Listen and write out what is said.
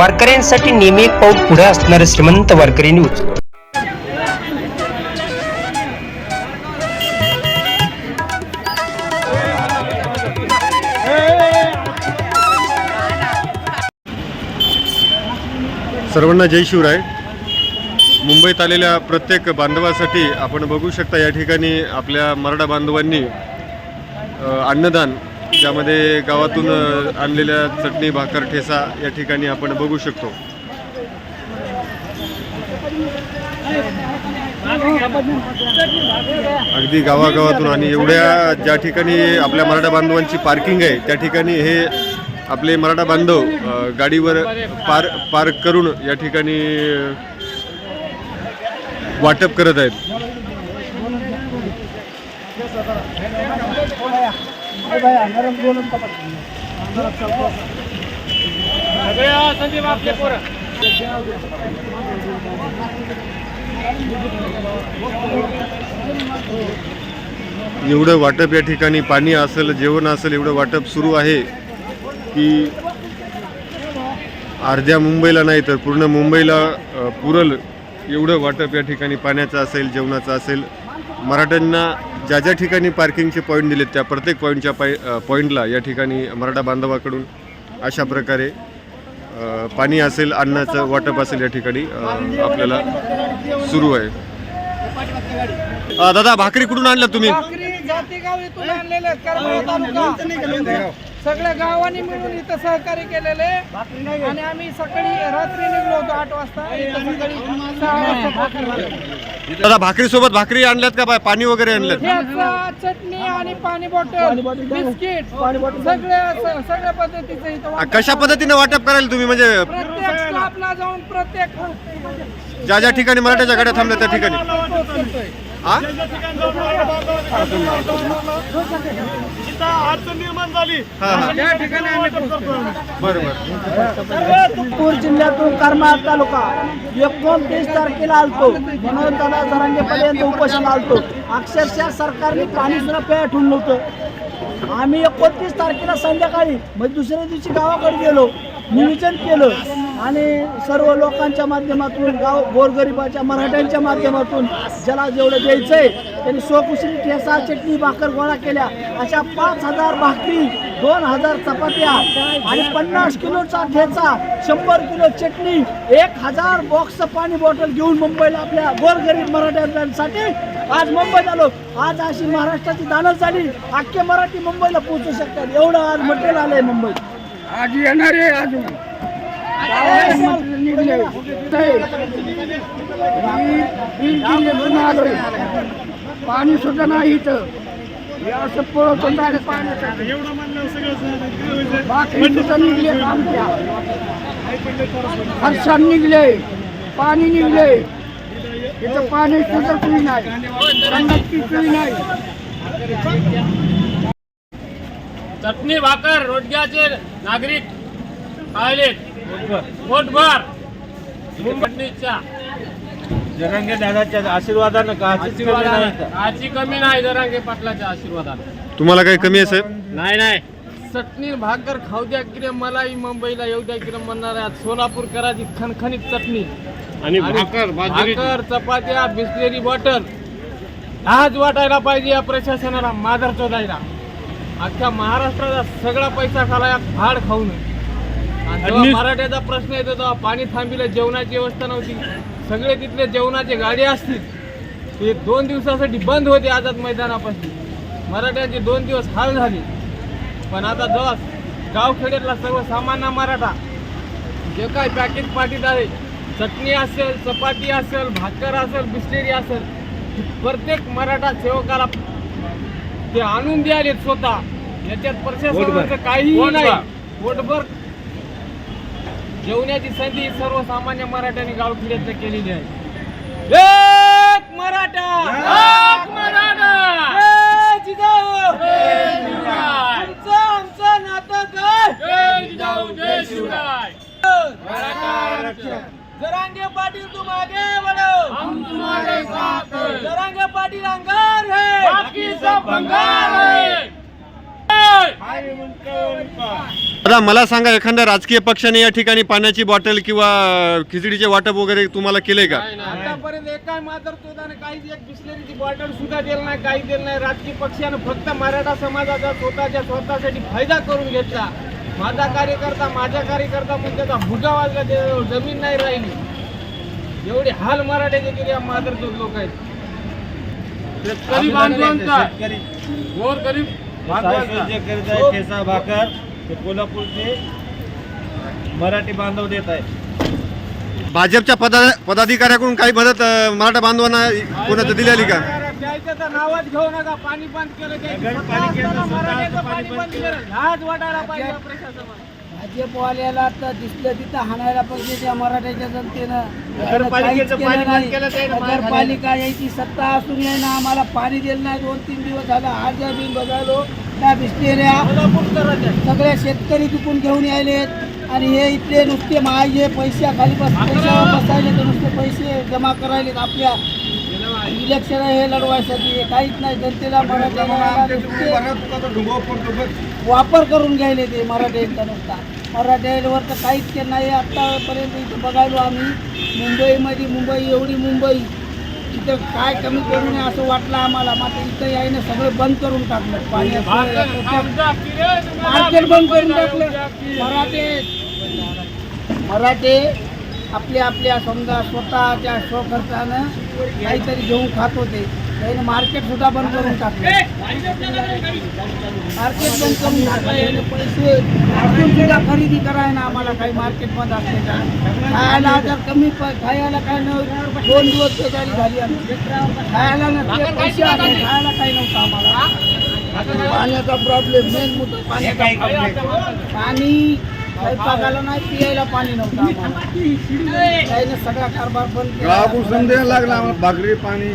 वारकऱ्यांसाठी नेहमी एक पाऊल पुढे असणारे श्रीमंत वारकरी न्यूज. सर्वांना जय शिवराय. मुंबईत आलेल्या प्रत्येक बांधवासाठी आपण बघू शकता या ठिकाणी आपल्या मराठा बांधवांनी अन्नदान ज्यामध्ये गावातून आणलेल्या चटणी भाकर ठेसा या ठिकाणी आपण बघू शकतो. अगदी गावागावातून आणि एवढ्या ज्या ठिकाणी आपल्या मराठा बांधवांची पार्किंग आहे त्या ठिकाणी हे आपले मराठा बांधव गाडीवर पार पार्क करून या ठिकाणी वाटप करत आहेत. एवढं वाटप या ठिकाणी पाणी असेल जेवण असेल एवढं वाटप सुरू आहे की अर्ध्या मुंबईला नाही तर पूर्ण मुंबईला पुरल एवढं वाटप या ठिकाणी पाण्याचं असेल जेवणाचं असेल. मराठ्यांना ज्या ज्या ठिकाणी पार्किंगचे पॉईंट दिलेत त्या प्रत्येक पॉईंटच्या पाय पॉईंटला या ठिकाणी मराठा बांधवाकडून अशा प्रकारे पाणी असेल अन्नाचं वाटप असेल या ठिकाणी आपल्याला सुरू आहे. दादा भाकरी कुठून आणल्या तुम्ही? सगळ्या गावांनी मिळून इथं सहकार्य केलेले आणि आम्ही सकाळी रात्री निघलो होतो आठ वाजता. इथं सकाळी सहा वाजता पोहोचलो. दादा भाकरी सोबत भाकरी आणल्यात का बा- पाणी वगैरे आणल्यात? ठेचा, चटणी आणि पाणी बॉटल बिस्किट सगळ्या सगळ्या पद्धतीचं इथं वाटप कशा पद्धतीने वाटप करायला तुम्ही? म्हणजे प्रत्येक स्टॉपला जाऊन प्रत्येक ज्या ज्या ठिकाणी मराठ्याच्या गाड्या थांबल्या त्या ठिकाणी. हा? हा, हा. नागपूर जिल्ह्यातून करमाळ तालुका एकोणतीस तारखेला आलतो. म्हणून त्याला जरांगेपर्यंत उपोषण आलतो. अक्षरशः सरकारने पाणी सुद्धा प्याय ठेवून नव्हतं. आम्ही एकोणतीस तारखेला संध्याकाळी म्हणजे दुसऱ्या दिवशी गावाकडे गेलो. नियोजन केलं. आणि सर्व लोकांच्या माध्यमातून गाव गोरगरिबाच्या मराठ्यांच्या माध्यमातून ज्याला जेवढं द्यायचं आहे त्यांनी स्वकुशी ठेसा चटणी भाकर गोळा केल्या. अशा पाच हजार भाकरी दोन हजार चपात्या आणि पन्नास किलोचा ठेचा शंभर किलो चटणी एक हजार बॉक्स पाणी बॉटल घेऊन मुंबईला आपल्या गोरगरीब मराठ्यांसाठी आज मुंबईत आलो. आज अशी महाराष्ट्राची दानच झाली. अख्खे मराठी मुंबईला पोहोचू शकतात. एवढं आज मटेरियल आलंय मुंबईत. आज येणार आहे अजून. पाणी सुद्धा नाही इथं असं पळत होतं बाकी सुद्धा निघले आमच्या हर्षान निघले पाणी निघले इथं पाणी सुद्धा सोयी नाही संडासची नाही चटणी भाकर रोडग्याचे नागरिक पाहिलेत. पोटभर जरांगे दादाच्या आशीर्वादानं का? आजची कमी नाही जरांगे पाटलाच्या आशीर्वादानं. तुम्हाला काही कमी आहे साहेब नाही नाही. चटणी भाकर खाऊ द्या किरे मलाही मुंबईला येऊ द्या किरे म्हणणाऱ्या सोलापूर कराची खणखणीत चटणी. आणि भाकर बाजरी. भाकर चपात्या बिस्लेरी बॉटल आज वाटायला पाहिजे या प्रशासनाला माधर चोदायला. अख्ख्या महाराष्ट्राचा सगळा पैसा खाला भाड खाऊन आणि जेव्हा आणि- मराठ्याचा प्रश्न येतो तेव्हा पाणी थांबिलं जेवणाची व्यवस्था नव्हती. सगळे तिथले जेवणाचे गाडी असतील. ते दोन दिवसासाठी बंद होते आझाद मैदानापासून. मराठ्यांचे दोन दिवस हाल झाले. पण आता जेव्हा गावखेड्यातला सर्वसामान्य मराठा जे काय पॅकेट पाटीत आहे चटणी असेल चपाती असेल भाकर असेल बिस्लेरी असेल प्रत्येक मराठा सेवकाला ते आणून द्याले स्वतः. याच्यात प्रशासनाचं काहीही नाही. पोटभर जेवण्याची संधी सर्वसामान्य मराठ्यांनी गावखेड्यात केलेली आहे. एक मराठा! एक मराठा! जय जिजाऊ! शिवराय! आमचं आमचं नातं काय? जिजाऊ जय शिवराय! मराठा आरक्षण. जरांगे पाटील तुम आगे बढ़ो हम तुम्हारे साथ हैं जरांगे पाटील अंगार है बाकी सब बंगाल है दादा मला सांगा एखाद्या राजकीय पक्षाने या ठिकाणी पाण्याची बॉटल किंवा खिचडीचे वाटप वगैरे तुम्हाला केलंय का? आतापर्यंत एका मात्र तोदाने काहीच एक बिस्लरीची बॉटल सुद्धा दिलं नाही काही दिलं नाही. राजकीय पक्षानं फक्त मराठा समाजाचा स्वतःच्या स्वतःसाठी फायदा करून घेतला. माझा कार्यकर्ता माझ्या कार्यकर्ता म्हणून त्याचा भुगा वाजला जमीन नाही राहिली. एवढे हाल मराठ्याचे केले या माधरचोद लोक आहेत. शेतकरी. बांधवांचा गोर गरीब जे करीत आहे ठेसा भाकर ते कोल्हापूरचे मराठी बांधव देत आहे भाजपच्या पदा पदाधिकाऱ्याकडून काही मदत अं, मराठा बांधवांना कोणाचं दिलेली का? नावच घेऊ नका. पाणी बंद केलं असताना मराठ्याचं पाणी बंद बंद केलं. लाज वाटायला पाहिजे प्रशासनाला. भाजपवाल्याला तर दिसलं तिथं हाणायला पाहिजे त्या मराठ्याच्या जनतेनं नगरपालिकेचं पाणी बंद केलं मार नगरपालिका यायची सत्ता असून ना आम्हाला पाणी दिलं नाही. दोन तीन दिवस झालं आज मी बघायलो त्या बिस्लेऱ्या सगळे शेतकरी तिकून घेऊन यायलेत आणि हे इथले नुसते महाजे पैसे खाली बस पैशावर बसायले तर नुसते पैसे जमा करायलेत आपल्या इलेक्शन हे लढवायसाठी काहीच नाही. जनतेला नुसते वापर करून घ्यायले ते मराठ्यांचा नुसता. मराठ्यांवर तर काहीच केलं नाही. आत्तापर्यंत इथं बघायलो आम्ही. मुंबईमध्ये मुंबई एवढी मुंबई. इथं काय कमी करू नये असं वाटलं आम्हाला. मात्र इथं यायनं सगळं बंद करून टाकलं. पाणी मार्केट बंद करून टाकलं. मराठे. मराठे आपल्या आपल्या समजा स्वतःच्या स्वखर्चानं काहीतरी घेऊन खात होते. त्याने मार्केट सुद्धा बंद करून टाकलं. मार्केट बंद करून टाकलं. याने पैसे सुद्धा खरेदी करायला आम्हाला काही मार्केट बंद असले का? खायला जर कमी प- खायला काय नव्हतं दोन दिवस बेजारी झाली खायला नसले पैसे आले खायला काही नव्हतं आम्हाला. पाण्याचा प्रॉब्लेम मेन मुद्दा पाण्याचा problem. पाणी नाही पियायला पाणी नव्हतं आम्हाला. त्याने सगळा कारभार बंद केला. लागला भाकरी पाणी.